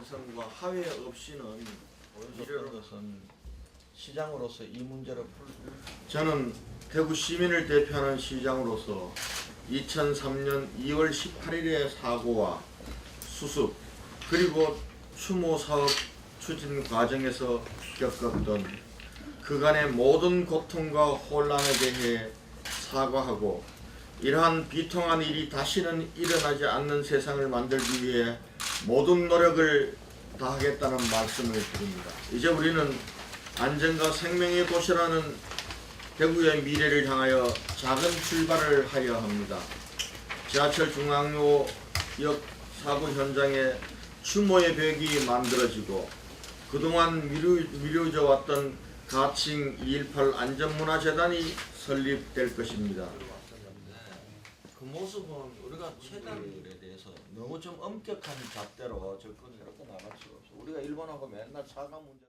찬성과 하회 없이는 이런 것은 시장으로서 이 문제를 풀 저는 대구 시민을 대표하는 시장으로서 2003년 2월 18일의 사고와 수습 그리고 추모 사업 추진 과정에서 겪었던 그간의 모든 고통과 혼란에 대해 사과하고 이러한 비통한 일이 다시는 일어나지 않는 세상을 만들기 위해 모든 노력을 다하겠다는 말씀을 드립니다. 이제 우리는 안전과 생명의 도시라는 대구의 미래를 향하여 작은 출발을 하려 합니다. 지하철 중앙로역 사고 현장에 추모의 벽이 만들어지고 그동안 미루, 미뤄져 왔던 가칭 218 안전문화재단이 설립될 것입니다. 그 모습은 우리가 최단에 대해서 너무 좀 엄격한 잣대로 접근을 이렇게 나갈 수가 없어. 우리가 일본하고 맨날 차가 문제.